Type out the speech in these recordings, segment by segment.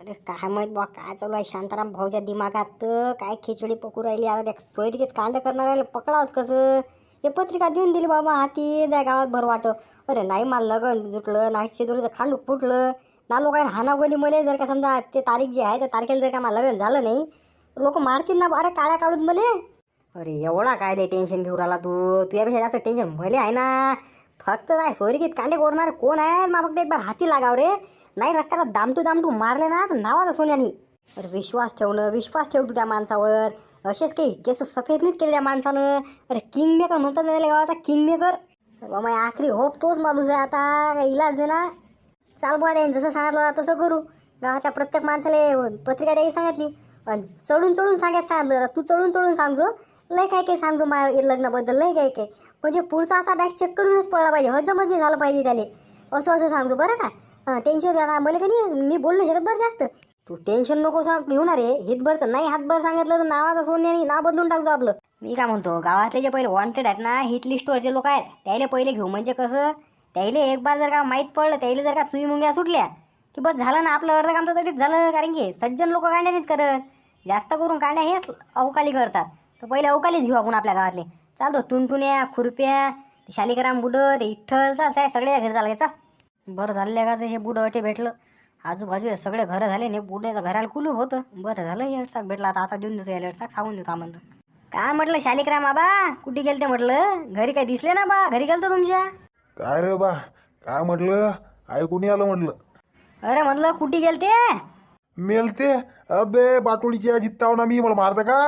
अरे काय माहीत बा काय चालू आहे? शांताराम भाऊच्या दिमागात तर काय खिचडी पकू राहिली आता? त्या सोयरीत कांदा करणार पकडावच कसं? हे पत्रिका देऊन दिली बाबा हाती त्या गावात भर वाटत अरे नाही मला लगन जुटलं नाही शेदुरीचं खांडू फुटलं. ना लोकांना हानागोनी मले जर का समजा ते तारीख जी आहे त्या तारखेला जर का मला लग्न झालं नाही लोक मारतील ना अरे काळ्या काढून मले? अरे एवढा काय ते टेन्शन घेऊन राहिला तू? तुझ्यापेक्षा जास्त टेन्शन भले आहे ना? फक्त काय सोयरीत कांदे कोरणार कोण आहे? मग फक्त एक बार हाती लागाव रे. नाही रस्त्याला दामटू दामटू मारले ना तर नावाचं सोन्यानी. अरे विश्वास ठेवणं विश्वास ठेवतो त्या माणसावर. असेच काही केस सफेद नाहीत केले त्या माणसानं. अरे किंग मेकर म्हणतात ना त्याला गावाचा किंग मेकर बाबा आखरी होप तोच माणूस आहे आता. काही इलाज नाही ना. चाल बुवा त्यांनी जसं सांगितलं तसं करू. गावाच्या प्रत्येक माणसाला पत्रिका द्यायची सांगितली. आणि चढून चढून सांगायचं सांगितलं आता तू चढून चढून सांगतो लय काय काय सांगतो मा लग्नाबद्दल लय काय काय. म्हणजे पुढचा असा बॅग चेक करूनच पडला पाहिजे. हजमच नाही झालं पाहिजे त्याला. असं असं सांगतो बरं का? टेन्शन घ्या मला का नाही मी बोलू शकत बरं जास्त. तू टेन्शन नको सांग घेऊन ना रे. हितभरचं नाही हातभर सांगितलं तर नावाचं सोन्याने नाव बदलून टाकतो आपलं. मी काय म्हणतो गावातले जे पहिले वॉन्टेड आहेत ना हिट लिस्टवरचे लोक आहेत त्याले पहिले घेऊ. म्हणजे कसं त्याले एक बार जर का माहीत पडलं त्याले जर का चुई मुंग्या सुटल्या की बस झालं ना आपलं अर्ध काम तर तरीच झालं कारण की सज्जन लोक कांड्या नाहीत करत. जास्त करून कांड्या हेच अवकाली करतात. तर पहिले अवकालीच घेऊ आपण आपल्या गावातले. चालतो टुनटुन्या खुरप्या शालिकराम बुडत ते इठ्ठलचा आहे सगळ्या घरी चालायचा बरं झालं का हे बुडं अटे भेटलं? आजूबाजू सगळे घरं झाले ने बुड्याचं घराला कुलूप होतं. बरं झालं हे अडसाक भेटला. आता आता देऊन देतो या अडसाक सांगून देतो आम्हाला. काय म्हटलं शालिकराम बाबा कुठे गेलते म्हटलं? घरी काय दिसले ना बा? घरी गेलतो तुमच्या? काय रे बा? काय म्हटलं? ऐकून आलं म्हटलं. अरे म्हटलं कुठे गेलते? मेलते? अबे बाटोळीची जित्ताव ना मी मला मारतं का?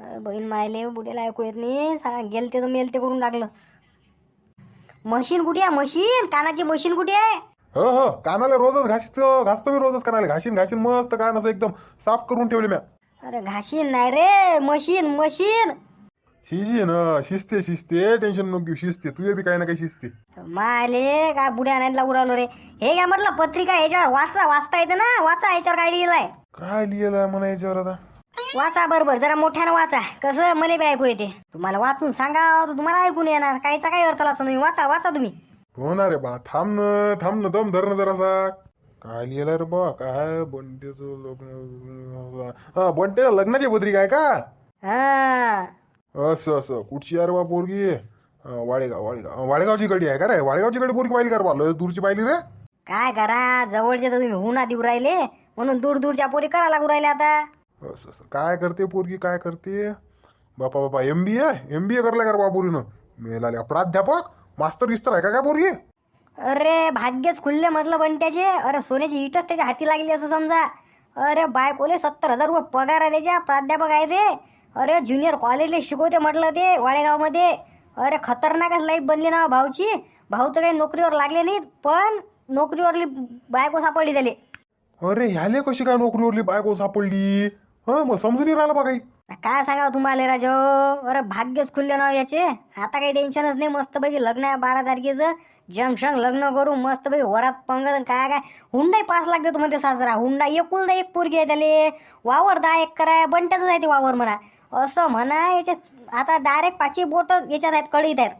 अरे बहीण मायले बुड्याला ऐकू येत नाही. सांग गेलते तर मेलते करून टाकलं. मशीन कुठे आहे? मशीन? कानाची मशीन कुठे आहे? हो हो. कानाला रोजच घासतो घासतो मी रोजच कानाला. घासीन घासीन मस्त कान असं एकदम साफ करून ठेवले म्या. अरे घाशीन नाही रे. Machine machine. शिशी ना. शिस्ते शिस्ते टेन्शन नको घेऊ. शिस्ते तुझे बी काही ना काही शिस्ते माले काय बुड्या नाही राहिलो रे? हे काय म्हटलं पत्रिका ह्याच्यावर वाचा वाचता येतं ना? वाचा ह्याच्यावर काय लिहिलंय? काय लिहिलंय म्हणा याच्यावर आता? वाचा बरोबर जरा मोठ्यानं वाचा. कसं? मने बी ऐकू येते. तुम्हाला वाचून सांगा तर तुम्हाला ऐकून येणार. काहीचा काही अर्थ लागतो तुम्ही वाचा वाचा तुम्ही. हो ना रे बा. थांब न थांब न. दम धर ना जरासा. काय लिहिलंय रे बा? काय? बंटेचं लग्न हा बंटेच्या लग्नाची पत्रिका आहे का? हा. असं असं. कुठची आहे रे बा पोरगी? अं, वाडेगाव वाडेगाव. वाडेगावची गडी आहे का रे? वाडेगावची गडी पोरगी पाहिली का रे बा? लय दूरची पाहिली रे. काय करा? जवळचे तर तुम्ही हुना देऊ राहिले. म्हणून दूर दूरच्या पोरी करा लागू राहिले आता. असं असं काय करते पोरगी? काय करते? बापा बापा. एम बी ए एम बी ए करलाय का बा पोरीनं मेलाल्या प्राध्यापक मास्तर बिस्तर आहे का काय पोरगी? अरे भाग्यच खुलले म्हटलं पण त्याचे अरे सोन्याची इटच त्याच्या हाती लागली असं समजा. अरे बायकोले सत्तर हजार रुपये पगार आहे त्याच्या. प्राध्यापक आहे ते. अरे ज्युनियर कॉलेजला शिकवते म्हटलं ते वाळेगावमध्ये. अरे खतरनाकच लाईफ बनली ना भाऊची. भाऊ तर काही नोकरीवर लागले नाहीत पण नोकरीवरली बायको सापडली त्याले. अरे ह्याले कशी काय नोकरीवरली बायको सापडली? हा मग समजून राहिलं बा काही. काय सांगा तुम्हाला राजो अरे भाग्यच खुलले ना याचे. आता काही टेन्शनच नाही मस्तपैकी लग्न आहे बारा तारखेचं. जंगशंग लग्न करू मस्तपैकी वरात पंगत काय काय. हुंडाई पाच लाख देतो म्हणते सासरा. हुंडा एकुलदा एक पोरगी आहे त्याले. वावर दहा एकर आहे बंट्याच आहे ते वावर म्हणा. असं म्हणा याचे आता डायरेक्ट पाचही बोट याच्यात आहेत कळीत आहेत.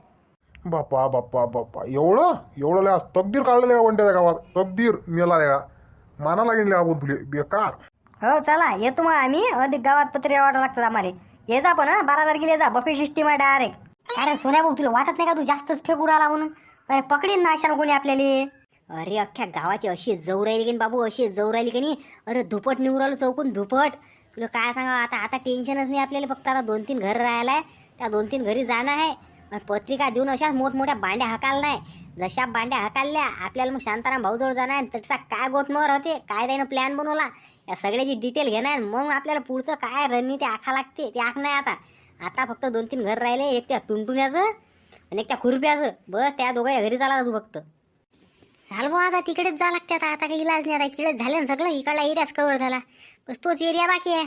बाप्पा बाप्पा बाप्पा. एवढं? एवढं लय तकदीर काढलेलं का बंट्याच्या गावात? तकदीर मेला का? माना लागेल आपण तुले. बेकार. हो चला. येतो मग आम्ही. अधिक गावात पत्रिका वाटा लागतात आम्हाला. ये जा पण बारा तारखेला ये जा. बफे सिस्टीम आहे डायरेक्ट अरे सोन्या भाऊ तुला वाटत नाही का तू जास्तच फेकू राहिला म्हणून? अरे पकडीन ना अशा कोणी आपल्याला. अरे अख्ख्या गावाची अशी जवळ राहिली की नाही बाबू? अशी जवळ राहिली की नाही? अरे धुपट निवडू राहिलं चौकून धुपट. तुला काय सांगा आता आता टेन्शनच नाही आपल्याला. फक्त आता दोन तीन घर राहायला आहे. त्या दोन तीन घरी जाणं आहे. आणि पत्रिका देऊन अशाच मोठमोठ्या बांड्या हाकाल नाही जशा बांड्या हाकालल्या आपल्याला मग शांताराम भाऊजवळ जाणार आहे. त्याचा काय गोठमोहर होते? काय त्यानं प्लॅन बनवला? या सगळ्याची डिटेल घेणार मग आपल्याला पुढचं काय रणनीती आखा लागते ते आख नाही आता. आता फक्त दोन तीन घर राहिले एक त्या तुंटुण्याचं आणि एक त्या खुरप्याचं. बस त्या दोघांच्या घरी चाला तू फक्त. चाल भाऊ आता तिकडेच जा लागते आता. आता काही इलाज नाही आता इकडेच झाले ना सगळं. इकडला एरियाच कव्हर झाला. बस तोच एरिया बाकी आहे.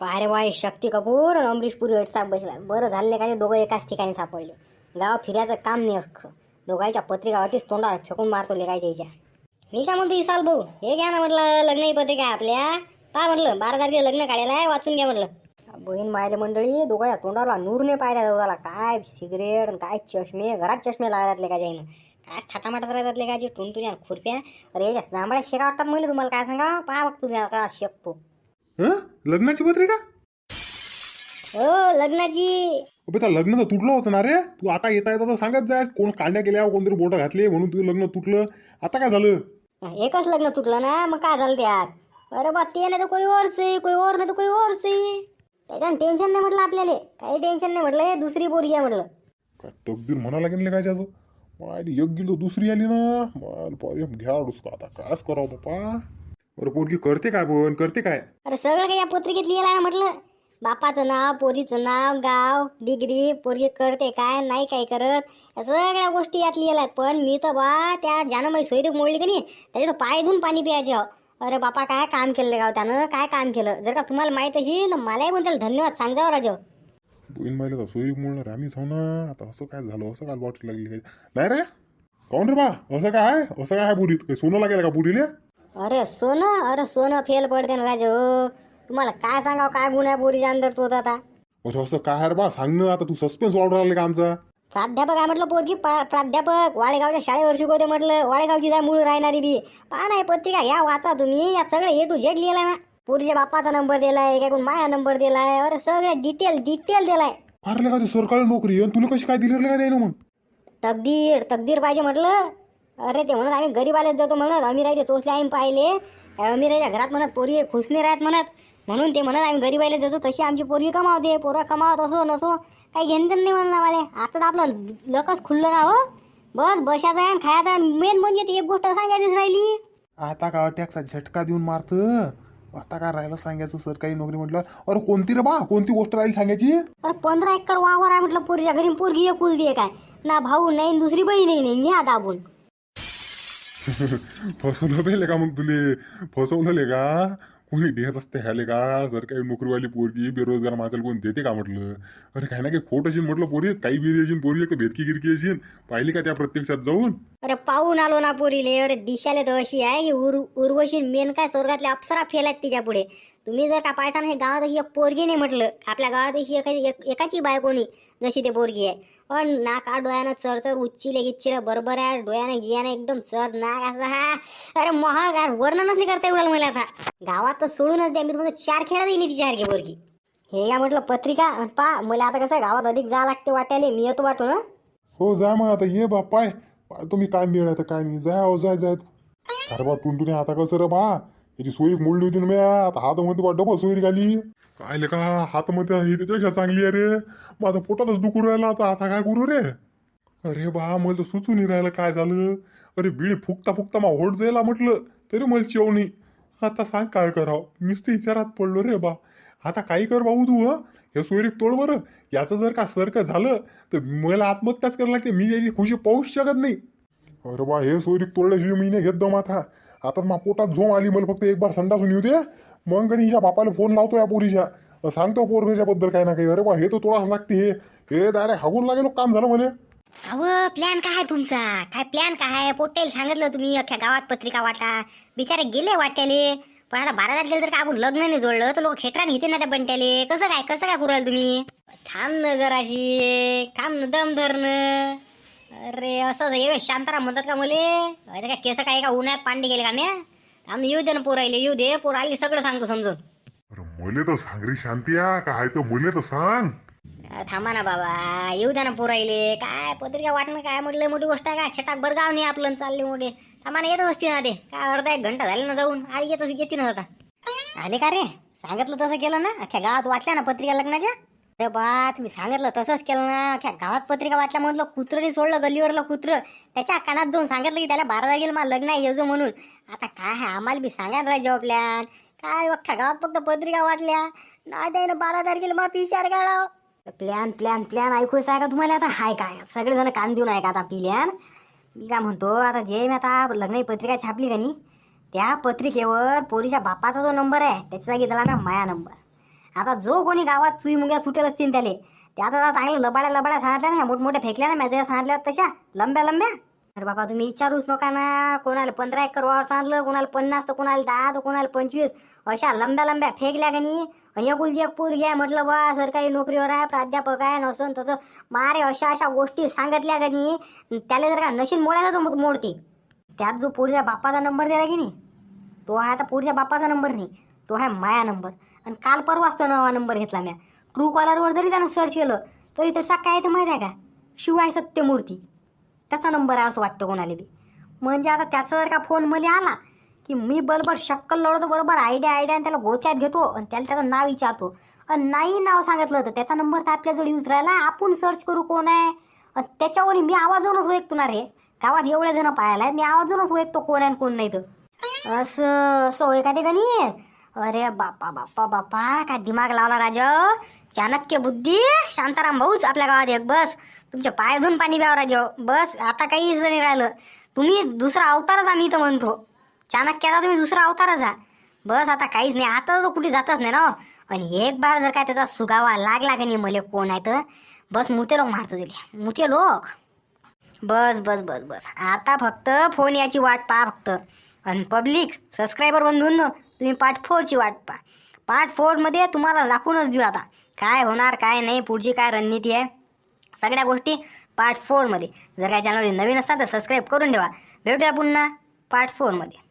पारे वाय शक्ती कपूर आणि अमरीश पुरी अडसाक बसला. बरं झाले का ते दोघं एकाच ठिकाणी सापडले. गाव फिरायचं काम नाही अख्खं. दोघांच्या पत्रिका वाटीच तोंडावर फेकून मारतो लेकायच्या त्याच्या. मी काय म्हणतो इसाल भाऊ? हे घ्या ना म्हटलं लग्न ही पत्रिका आपल्या? काय म्हटलं बारा तारखेला लग्न काढायला आहे वाचून घ्या म्हटलं. बहीण मायले मंडळी दोघांच्या तोंडाला नूरने पाहिल्या दोघाला काय सिगरेट आणि काय चष्मे घरात चष्मे लावल्यात लेकाच्या काय थाटामाटात राहतात काय जे टुनटुन्या खुरप्या? अरे या जांभळ्या शेका वाटतात म्हणले तुम्हाला काय सांगा? पहा बघ तुम्ही आता शेकतो. हं? लग्नाची पत्रिका? हो लग्नाची. त्या लग्न तर तुटलं होतं ना रे? तू आता येता येता तर सांगत जाय कोण कांड्या केल्या कोणतरी बोटं घातले म्हणून तुझं लग्न तुटलं. आता काय झालं? एकच लग्न तुटलं ना मग काय झालं त्यात? अरे बा ते नाही तर कोई ओरच कोई ओर नाही तर कोई ओरच त्याच्यानं टेन्शन नाही म्हटलं आपल्याला. काही टेन्शन नाही म्हटलं हे दुसरी पोरगी आहे म्हटलं. काय तकदीर म्हणा लागेल काय त्याचं माझी एक गेलो दुसरी आली ना. मला पाय घ्या डुसका. आता कायच करावं बाप्पा बरं पोरगी करते काय पण करते काय? अरे सगळं काही या पत्रिकेत लिहिलं आहे ना म्हटलं. बापाचं नाव पोरीचं नाव गाव डिग्री पोरगी करते काय नाही काय करत या सगळ्या गोष्टी यात लिहिल्या आहेत. पण मी तर बा त्या ज्यानं माझी सोयरीक मोडली की नाही त्याच्या पाय धुवून पाणी प्यायचे हो. अरे बापा काय काम केलं गाव त्यानं? काय काम केलं? जर का तुम्हाला माहीत असेल तर मलाही पण त्याला धन्यवाद सांगावं राजा. बहीण माहिला तर सोयरी म्हणणार आम्हीच हो ना. आता असं काय झालं? असं काय वाटत लागली काय? नाही रे. काऊन रे बा? असं काय आहे? असं काय आहे काही सोनं लागेल का पुरीले अरे सोनं? अरे सोनं फेल पडते ना राजा हो. तुम्हाला काय सांगावं काय गुन्हा पोरीच्या अंदर तो आता? अरे असं काय आहे रे बा सांग ना आता तू सस्पेन्स वाढू राहिले का आमचा? प्राध्यापक आहे म्हटलं पोरगी पा- प्राध्यापक वाडेगावच्या शाळेवर शिकवते म्हटलं वाडेगावची जाय मूळ राहणारी बी. पहा नाही पत्रिका या वाचा तुम्ही या सगळं ए टू झेड लिहिलाय ना. पोरीच्या बापाचा नंबर दिलाय एकाकडून माया नंबर दिलाय अरे सगळे डिटेल डिटेल दिलाय. फारले का ते सरकारी नोकरी? आहे आणि तुला कशी काय दिली रे का द्यायला मग तकदीर तकदीर पाहिजे म्हटलं. अरे ते म्हणत आम्ही गरीब आलेच जातो म्हणत अमिराचे चोचले आम्ही पाहिले. अमिराच्या घरात म्हणत पोरी खुसणे राहत म्हणत. म्हणून ते म्हणत आम्ही गरीब आले जातो तशी आमची पोरगी कमावते पोरं कमावत असो नसो काही घेणं नाही म्हणलं मला. आता तर आपलं लकच खुललं ना हो. बस बशाचा आहे खायचा मेन म्हणजे ती एक गोष्ट सांगायचीच राहिली. आता का टॅक्सचा झटका देऊन मारत? आता काय राहिलं सांगायचं सरकारी नोकरी म्हटलं? अरे कोणती रे बा? कोणती गोष्ट राहील सांगायची? अरे पंधरा एकर वावर आहे म्हटलं पोरीच्या घरी पोरगी एक कुलती आहे काय? ना भाऊ नाही दुसरी बहीण नाही घ्या दाबून. फसवलं का मग तुले? फसवलं का? कोणी देत असते ह्याले का? सरकारी नोकरीवाली पोरगी बेरोजगार माणसाला कोण देते का म्हटलं? अरे काही ना काही खोट असेल म्हटलं पोरी काही बिरी असेल पोरी एक भेटकी गिरकी असेल. पाहिली का त्या प्रत्यक्षात जाऊन? अरे पाहून आलो ना पोरीले. अरे दिशाले तर अशी आहे की उर उर्वशी मेन काय स्वर्गातल्या अप्सरा फेलात तिच्या पुढे. तुम्ही जर का पाहिसा ना हे गावात अशी एक पोरगी नाही म्हटलं. आपल्या गावात अशी एखादी एक- एकाची बाय कोणी जशी ते पोरगी आहे. पण नाक डोळ्यानं चर चर उच्चिले गिच्चिले बरोबर आहे. डोळ्यानं गियानं एकदम चर नाक असं हा. अरे महाग आहे. वर्णनच नाही करता येऊ मला आता. गावात तर सोडूनच द्या. मी तुम्हाला चार खेळा देईन चार घे बोरगी हे या म्हटलं पत्रिका. पा मला आता कसं गावात अधिक जा लागते वाटायले. मी येतो वाटू ना हो जा मग आता. ये बा पाय तुम्ही काय मिळत काय नाही. जा हो जाय जाय अरे बा टुनटुने आता कसं रे बा त्याची सोयरी मोडली होती ना म्या. आता हातामध्ये बा डबल सोयरी घाली. काय का? हातामध्ये ही त्याच्यापेक्षा चांगली आहे रे. माझं पोटातच दुखू राहिला आता. आता काय करू रे? अरे बा मला तर सुचू नाही राहिलं काय झालं. अरे बिळी फुकता फुकता मा होट जायला म्हटलं तरी मला चेवणी आता सांग काय करावं? नुसते विचारात पडलो रे बा. आता काही कर भाऊ तू हं? हे सोयरीक तोड बरं. याचं जर का सरकं झालं तर मला आत्महत्याच करायला लागते. मी याची खुशी पाहूच शकत नाही. अरे बा हे सोयरीक तोडल्याशिवाय मी नाही घेत दम आता. आता मा पोटात झोम आली मला फक्त एक बार संडासून येऊ दे. मग कधी हिच्या बापाला फोन लावतो या पोरीच्या. सांगतो पोरगीच्या बद्दल काय ना काही. अरे बा हे तर तोडाच लागते. हे हे डायरेक्ट हागून लागेल काम झालं म्हणे. अव प्लॅन काय आहे तुमचा? काय प्लॅन काय आहे? पोटेल सांगितलं तुम्ही अख्ख्या गावात पत्रिका वाटा. बिचारे गेले वाट्याले. पण आता बारा तारखेला जर का आपण लग्न नाही जोडलं तर लोक खेटरान घेते ना त्या बंट्याले. कसं काय कसं काय करू तुम्ही? थांब न जराशी थांब न दम धरणं. अरे असं ये शांताराम म्हणतात का मले? अरे काय केस काय का? उन्हात पांडे गेले का म्या? थांब येऊ दे ना पोरायले येऊ दे. पोर आली सगळं सांगतो समजून. अरे मुले तर सांग रे शांतिया. काय तर मुले तर सांग. अ, थांबा ना बाबा. येऊ द्या ना पोरायले काय पत्रिका वाटणं काय? म्हटलं मोठी गोष्ट आहे काय छटाक बरं गाव नाही आपलं चालले मोठे. थांबा ना येतच असते ना ते. काय अर्धा एक घंटा झाला ना जाऊन. आली येतच येते ना आता. आले का रे? सांगितलं तसं केलं ना? अख्ख्या गावात वाटल्या ना पत्रिका लग्नाच्या? अरे बा तुम्ही सांगितलं तसंच केलं ना. ख्या गावात पत्रिका वाटल्या म्हटलं कुत्रंनी सोडलं गल्लीवरलं कुत्र. त्याच्या कानात जाऊन सांगितलं की त्याला बारा जागेल मला लग्न आहे येजो म्हणून. आता काय आहे आम्हाला बी सांगायला राहायचं प्लॅन काय हो, अख्ख्या गावात फक्त पत्रिका वाटल्या नाही द्याय ना बारा तारखेला मग विचार काढाव प्लॅन प्लॅन प्लॅन ऐकूच आहे का तुम्हाला आता. हाय काय सगळेजण कान देऊन आहे का आता प्लॅन. मी काय म्हणतो आता जे मी आता लग्न पत्रिका छापली का नाही त्या पत्रिकेवर पोरीच्या बापाचा जो नंबर आहे त्याच्या जागी दिला ना माया नंबर. आता जो कोणी गावात चुई मुंग्या सुटेल असतील त्याले त्या आता चांगल्या लबाड्या लबाड्या सांगितल्या ना मोठमोठ्या फेकल्या ना माझ्या सांगितल्या तशा? लंब्या लंब्या? अरे बाबा तुम्ही विचारूच नका ना. कोणाला पंधरा एकर वावर सांगलं कोणाला पन्नास तर कोणाला दहा तर कोणाला पंचवीस. अशा लंब्या लंब्या फेकल्या का नाही? आणि एकुलती एक पूर घ्या म्हटलं बा सरकारी नोकरीवर आहे प्राध्यापक आहे नसन तसं. मारे अशा अशा गोष्टी सांगितल्या का नाही? त्याला जर का नशीन मोडायला तो मोडते त्यात जो पोरीच्या बाप्पाचा नंबर दिला की नाही? तो आहे आता पोरीच्या बाप्पाचा नंबर नाही. तो आहे माया नंबर. आणि काल परवाच तो नवा नंबर घेतला म्या. ट्रू कॉलरवर जरी त्यानं सर्च केलं तरी तसा काय तर माहीत आहे का? शिवाय सत्यमूर्ती. त्याचा नंबर आहे असं वाटतं कोणाला बी. म्हणजे आता त्याचा जर का फोन मला आला की मी बरोबर शक्कल लढत बरोबर आयडिया आयडिया आणि त्याला गोत्यात घेतो आणि त्याला त्याचं नाव विचारतो. आणि नाही नाव सांगितलं तर त्याचा नंबर तर आपल्याजवळ यूज राहिला. आपण सर्च करू कोण आहे? आणि त्याच्यावर मी आवाजूनच ओळखतोणार ना रे. गावात एवढे जण पाहायला मी आवाजूनच ओळखतो कोण आहे आणि कोण नाही तर. असं असं होय का ते गणित अरे बापा बापा बापा काय दिमाग लावला राज? चाणक्य बुद्धी? शांताराम भाऊच आपल्या गावात एक बस. तुमच्या पाय धुवून पाणी प्यावं राजा. बस आता काहीच नाही राहिलं. तुम्ही दुसरा अवतारच आम्ही इथं म्हणतो. चाणक्याचा तुम्ही दुसरा अवतारच हा बस आता काहीच नाही. आता तर कुठे जातच नाही ना हो. आणि एक बार जर काय त्याचा सुगावा लागला का नाही मले कोण आहे तर? बस मुते लोक मारतो दिले मुते लोक. बस बस बस बस. आता फक्त फोन याची वाट पहा फक्त. आणि पब्लिक सबस्क्रायबर बंधून तुम्ही पार्ट फोरची वाट पहा. पार्ट फोरमध्ये तुम्हाला दाखवूनच देऊ आता. काय होणार काय नाही पुढची काय रणनीती आहे? सगळ्या गोष्टी पार्ट फोरमध्ये जर काय चॅनल नवीन असतात तर सबस्क्राईब करून ठेवा. भेटूया पुन्हा पार्ट फोरमध्ये